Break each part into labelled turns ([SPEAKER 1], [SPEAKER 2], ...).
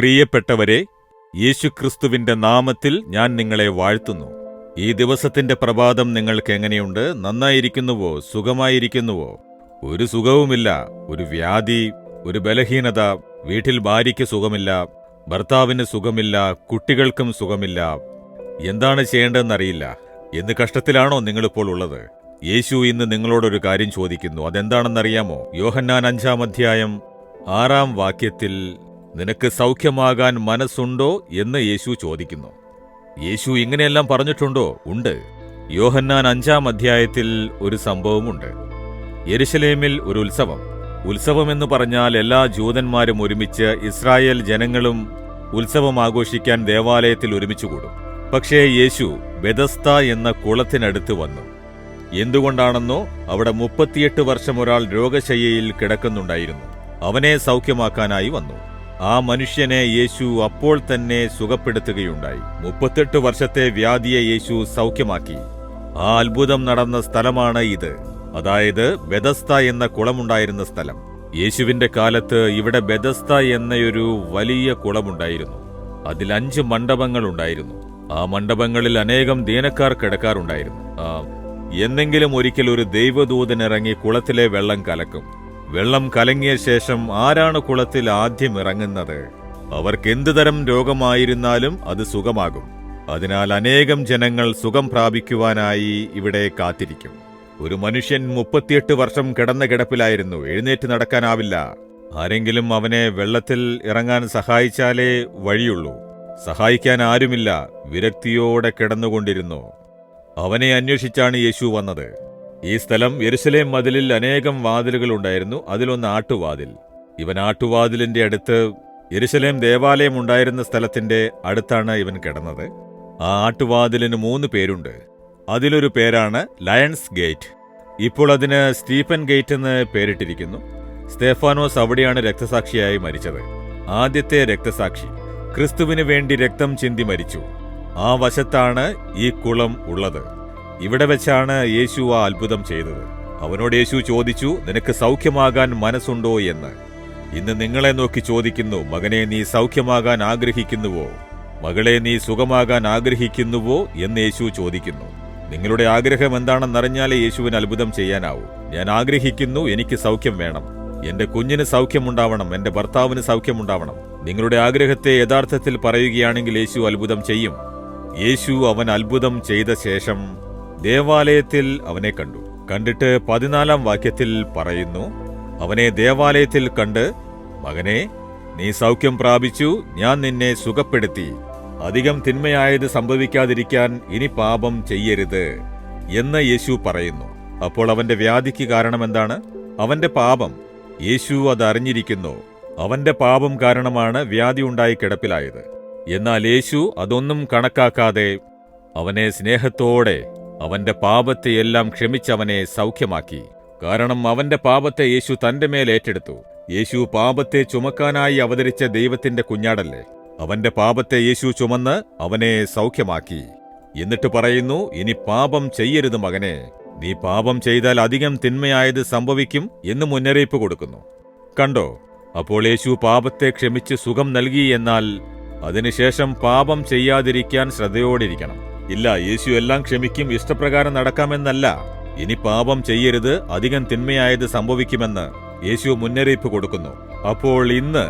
[SPEAKER 1] പ്രിയപ്പെട്ടവരെ യേശുക്രിസ്തുവിന്റെ നാമത്തിൽ ഞാൻ നിങ്ങളെ വാഴ്ത്തുന്നു. ഈ ദിവസത്തിന്റെ പ്രഭാതം നിങ്ങൾക്ക് എങ്ങനെയുണ്ട്? നന്നായിരിക്കുന്നുവോ? സുഖമായിരിക്കുന്നുവോ? ഒരു സുഖവുമില്ല ഒരു വ്യാധി ഒരു ബലഹീനത വീട്ടിൽ ഭാര്യയ്ക്ക് സുഖമില്ല ഭർത്താവിന് സുഖമില്ല കുട്ടികൾക്കും സുഖമില്ല. എന്താണ് ചെയ്യേണ്ടതെന്നറിയില്ല. എന്ത് കഷ്ടത്തിലാണോ നിങ്ങളിപ്പോൾ ഉള്ളത്? യേശു ഇന്ന് നിങ്ങളോടൊരു കാര്യം ചോദിക്കുന്നു. അതെന്താണെന്നറിയാമോ? യോഹന്നാൻ അഞ്ചാം അധ്യായം ആറാം വാക്യത്തിൽ നിനക്ക് സൗഖ്യമാകാൻ മനസ്സുണ്ടോ എന്ന് യേശു ചോദിക്കുന്നു. യേശു ഇങ്ങനെയെല്ലാം പറഞ്ഞിട്ടുണ്ടോ? ഉണ്ട്. യോഹന്നാൻ അഞ്ചാം അധ്യായത്തിൽ ഒരു സംഭവമുണ്ട്. യെരുശലേമിൽ ഒരു ഉത്സവം. ഉത്സവം എന്ന് പറഞ്ഞാൽ എല്ലാ ജൂതന്മാരും ഒരുമിച്ച് ഇസ്രായേൽ ജനങ്ങളും ഉത്സവം ആഘോഷിക്കാൻ ദേവാലയത്തിൽ ഒരുമിച്ച് കൂടും. പക്ഷേ യേശു ബെദസ്ത എന്ന കുളത്തിനടുത്ത് വന്നു. എന്തുകൊണ്ടാണെന്നോ അവിടെ മുപ്പത്തിയെട്ട് വർഷം ഒരാൾ രോഗശയ്യയിൽ കിടക്കുന്നുണ്ടായിരുന്നു. അവനെ സൗഖ്യമാക്കാനായി വന്നു. ആ മനുഷ്യനെ യേശു അപ്പോൾ തന്നെ സുഖപ്പെടുത്തുകയുണ്ടായി. മുപ്പത്തെട്ട് വർഷത്തെ വ്യാധിയെ യേശു സൗഖ്യമാക്കി. ആ അത്ഭുതം നടന്ന സ്ഥലമാണ് ഇത്. അതായത് ബെദസ്ത എന്ന കുളമുണ്ടായിരുന്ന സ്ഥലം. യേശുവിന്റെ കാലത്ത് ഇവിടെ ബെദസ്ത എന്നയൊരു വലിയ കുളമുണ്ടായിരുന്നു. അതിൽ അഞ്ച് മണ്ഡപങ്ങൾ ഉണ്ടായിരുന്നു. ആ മണ്ഡപങ്ങളിൽ അനേകം ദീനക്കാർ കിടക്കാറുണ്ടായിരുന്നു. എന്നെങ്കിലും ഒരിക്കൽ ഒരു ദൈവദൂതനിറങ്ങി കുളത്തിലെ വെള്ളം കലക്കും. വെള്ളം കലങ്ങിയ ശേഷം ആരാണ് കുളത്തിൽ ആദ്യം ഇറങ്ങുന്നത്? അവർക്ക് തരം രോഗമായിരുന്നാലും അത് സുഖമാകും. അതിനാൽ അനേകം ജനങ്ങൾ സുഖം പ്രാപിക്കുവാനായി ഇവിടെ കാത്തിരിക്കും. ഒരു മനുഷ്യൻ മുപ്പത്തിയെട്ട് വർഷം കിടന്ന കിടപ്പിലായിരുന്നു എഴുന്നേറ്റ് നടക്കാനാവില്ല. ആരെങ്കിലും അവനെ വെള്ളത്തിൽ ഇറങ്ങാൻ സഹായിച്ചാലേ വഴിയുള്ളൂ. സഹായിക്കാൻ ആരുമില്ല വിരക്തിയോടെ കിടന്നുകൊണ്ടിരുന്നു. അവനെ അന്വേഷിച്ചാണ് യേശു വന്നത്. ഈ സ്ഥലം യെരുസലേം മതിലിൽ അനേകം വാതിലുകൾ ഉണ്ടായിരുന്നു. അതിലൊന്ന് ആട്ടുവാതിൽ. ഇവൻ ആട്ടുവാതിലിന്റെ അടുത്ത് യെരുസലേം ദേവാലയം ഉണ്ടായിരുന്ന സ്ഥലത്തിന്റെ അടുത്താണ് ഇവൻ കിടന്നത്. ആ ആട്ടുവാതിലിന് മൂന്ന് പേരുണ്ട്. അതിലൊരു പേരാണ് ലയൺസ് ഗേറ്റ്. ഇപ്പോൾ അതിന് സ്റ്റീഫൻ ഗേറ്റ് എന്ന് പേരിട്ടിരിക്കുന്നു. സ്തേഫാനോസ് അവിടെയാണ് രക്തസാക്ഷിയായി മരിച്ചത്. ആദ്യത്തെ രക്തസാക്ഷി. ക്രിസ്തുവിന് വേണ്ടി രക്തം ചിന്തി മരിച്ചു. ആ വശത്താണ് ഈ കുളം ഉള്ളത്. ഇവിടെ വെച്ചാണ് യേശു ആ അത്ഭുതം ചെയ്തത്. അവനോട് യേശു ചോദിച്ചു നിനക്ക് സൗഖ്യമാകാൻ മനസ്സുണ്ടോ? എന്ന്. ഇന്ന് നിങ്ങളെ നോക്കി ചോദിക്കുന്നു മകനെ നീ സൗഖ്യമാകാൻ ആഗ്രഹിക്കുന്നുവോ? മകളെ നീ സുഖമാകാൻ ആഗ്രഹിക്കുന്നുവോ? എന്ന് യേശു ചോദിക്കുന്നു. നിങ്ങളുടെ ആഗ്രഹം എന്താണെന്നറിഞ്ഞാലേ യേശുവിന് അത്ഭുതം ചെയ്യാനാവൂ. ഞാൻ ആഗ്രഹിക്കുന്നു എനിക്ക് സൗഖ്യം വേണം. എന്റെ കുഞ്ഞിന് സൗഖ്യമുണ്ടാവണം എന്റെ ഭർത്താവിന് സൗഖ്യമുണ്ടാവണം. നിങ്ങളുടെ ആഗ്രഹത്തെ യഥാർത്ഥത്തിൽ പറയുകയാണെങ്കിൽ യേശു അത്ഭുതം ചെയ്യും. യേശു അവൻ അത്ഭുതം ചെയ്ത ശേഷം ദേവാലയത്തിൽ അവനെ കണ്ടു. കണ്ടിട്ട് പതിനാലാം വാക്യത്തിൽ പറയുന്നു അവനെ ദേവാലയത്തിൽ കണ്ട് മകനെ നീ സൗഖ്യം പ്രാപിച്ചു ഞാൻ നിന്നെ സുഖപ്പെടുത്തി. അധികം തിന്മയായത് സംഭവിക്കാതിരിക്കാൻ ഇനി പാപം ചെയ്യരുത് എന്ന് യേശു പറയുന്നു. അപ്പോൾ അവന്റെ വ്യാധിക്ക് കാരണമെന്താണ് അവന്റെ പാപം. യേശു അത് അവന്റെ പാപം കാരണമാണ് വ്യാധി ഉണ്ടായി കിടപ്പിലായത്. എന്നാൽ യേശു അതൊന്നും കണക്കാക്കാതെ അവനെ സ്നേഹത്തോടെ അവന്റെ പാപത്തെയെല്ലാം ക്ഷമിച്ചവനെ സൗഖ്യമാക്കി. കാരണം അവന്റെ പാപത്തെ യേശു തന്റെ മേൽ ഏറ്റെടുത്തു. യേശു പാപത്തെ ചുമക്കാനായി അവതരിച്ച ദൈവത്തിന്റെ കുഞ്ഞാടല്ലേ? അവന്റെ പാപത്തെ യേശു ചുമന്ന് അവനെ സൗഖ്യമാക്കി. എന്നിട്ട് പറയുന്നു ഇനി പാപം ചെയ്യരുത് മകനെ. നീ പാപം ചെയ്താൽ അധികം തിന്മയായത് സംഭവിക്കും എന്ന് മുന്നറിയിപ്പ് കൊടുക്കുന്നു. കണ്ടോ? അപ്പോൾ യേശു പാപത്തെ ക്ഷമിച്ച് സുഖം നൽകി എന്നാൽ അതിനുശേഷം പാപം ചെയ്യാതിരിക്കാൻ ശ്രദ്ധയോടിരിക്കണം. ഇല്ല യേശു എല്ലാം ക്ഷമിക്കും ഇഷ്ടപ്രകാരം നടക്കാമെന്നല്ല. ഇനി പാപം ചെയ്യരുത് അധികം തിന്മയായത് സംഭവിക്കുമെന്ന് യേശു മുന്നറിയിപ്പ് കൊടുക്കുന്നു. അപ്പോൾ ഇന്ന്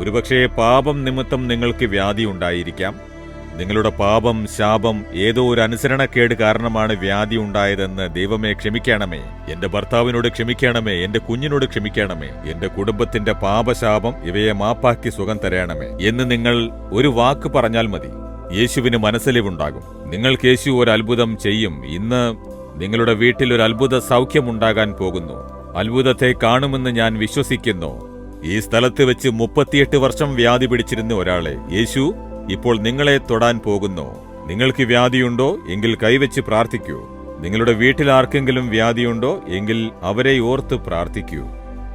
[SPEAKER 1] ഒരുപക്ഷെ പാപം നിമിത്തം നിങ്ങൾക്ക് വ്യാധി ഉണ്ടായിരിക്കാം. നിങ്ങളുടെ പാപം ശാപം ഏതോ ഒരു അനുസരണക്കേട് കാരണമാണ് വ്യാധി ഉണ്ടായതെന്ന് ദൈവമേ ക്ഷമിക്കണമേ. എന്റെ ഭർത്താവിനോട് ക്ഷമിക്കണമേ എന്റെ കുഞ്ഞിനോട് ക്ഷമിക്കണമേ. എന്റെ കുടുംബത്തിന്റെ പാപശാപം ഇവയെ മാപ്പാക്കി സുഖം തരണമേ എന്ന് നിങ്ങൾ ഒരു വാക്ക് പറഞ്ഞാൽ മതി. യേശുവിന് മനസ്സലിവുണ്ടാകും. നിങ്ങൾക്ക് യേശു ഒരു അത്ഭുതം ചെയ്യും. ഇന്ന് നിങ്ങളുടെ വീട്ടിൽ ഒരു അത്ഭുത സൗഖ്യമുണ്ടാകാൻ പോകുന്നു. അത്ഭുതത്തെ കാണുമെന്ന് ഞാൻ വിശ്വസിക്കുന്നു. ഈ സ്ഥലത്ത് വെച്ച് മുപ്പത്തിയെട്ട് വർഷം വ്യാധി പിടിച്ചിരുന്ന ഒരാളെ യേശു ഇപ്പോൾ നിങ്ങളെ തൊടാൻ പോകുന്നു. നിങ്ങൾക്ക് വ്യാധിയുണ്ടോ? എങ്കിൽ കൈവച്ച് പ്രാർത്ഥിക്കൂ. നിങ്ങളുടെ വീട്ടിൽ ആർക്കെങ്കിലും വ്യാധിയുണ്ടോ? എങ്കിൽ അവരെ ഓർത്ത് പ്രാർത്ഥിക്കൂ.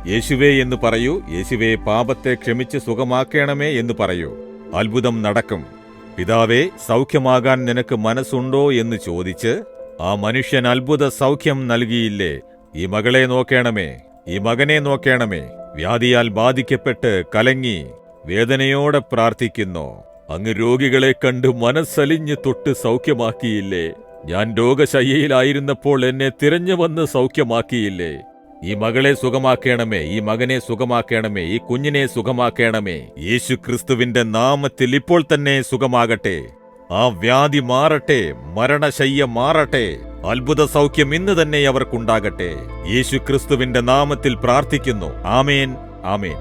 [SPEAKER 1] യേശുവേ എന്ന് പറയൂ. യേശുവേ പാപത്തെ ക്ഷമിച്ച് സുഖമാക്കണമേ എന്ന് പറയൂ. അത്ഭുതം നടക്കും. പിതാവേ സൗഖ്യമാകാൻ നിനക്ക് മനസ്സുണ്ടോ എന്ന് ചോദിച്ച് ആ മനുഷ്യൻ അത്ഭുത സൗഖ്യം നൽകിയില്ലേ? ഈ മകളെ നോക്കേണമേ ഈ മകനെ നോക്കേണമേ. വ്യാധിയാൽ ബാധിക്കപ്പെട്ട് കലങ്ങി വേദനയോടെ പ്രാർത്ഥിക്കുന്നു. അങ്ങ് രോഗികളെ കണ്ട് മനസ്സലിഞ്ഞ് തൊട്ട് സൗഖ്യമാക്കിയില്ലേ? ഞാൻ രോഗശയ്യയിലായിരുന്നപ്പോൾ എന്നെ തിരഞ്ഞു വന്ന് സൗഖ്യമാക്കിയില്ലേ? ഈ മകളെ സുഖമാക്കണമേ ഈ മകനെ സുഖമാക്കണമേ ഈ കുഞ്ഞിനെ സുഖമാക്കണമേ. യേശു ക്രിസ്തുവിന്റെ നാമത്തിൽ ഇപ്പോൾ തന്നെ സുഖമാകട്ടെ. ആ വ്യാധി മാറട്ടെ മരണശയ്യ മാറട്ടെ. അത്ഭുത സൗഖ്യം ഇന്ന് തന്നെ അവർക്കുണ്ടാകട്ടെ. യേശു ക്രിസ്തുവിന്റെ നാമത്തിൽ പ്രാർത്ഥിക്കുന്നു. ആമേൻ ആമേൻ.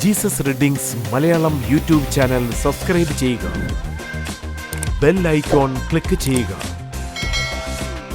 [SPEAKER 2] Jesus readings Malayalam YouTube channel subscribe ചെയ്യുക. ബെൽ ഐക്കോൺ ക്ലിക്ക് ചെയ്യുക.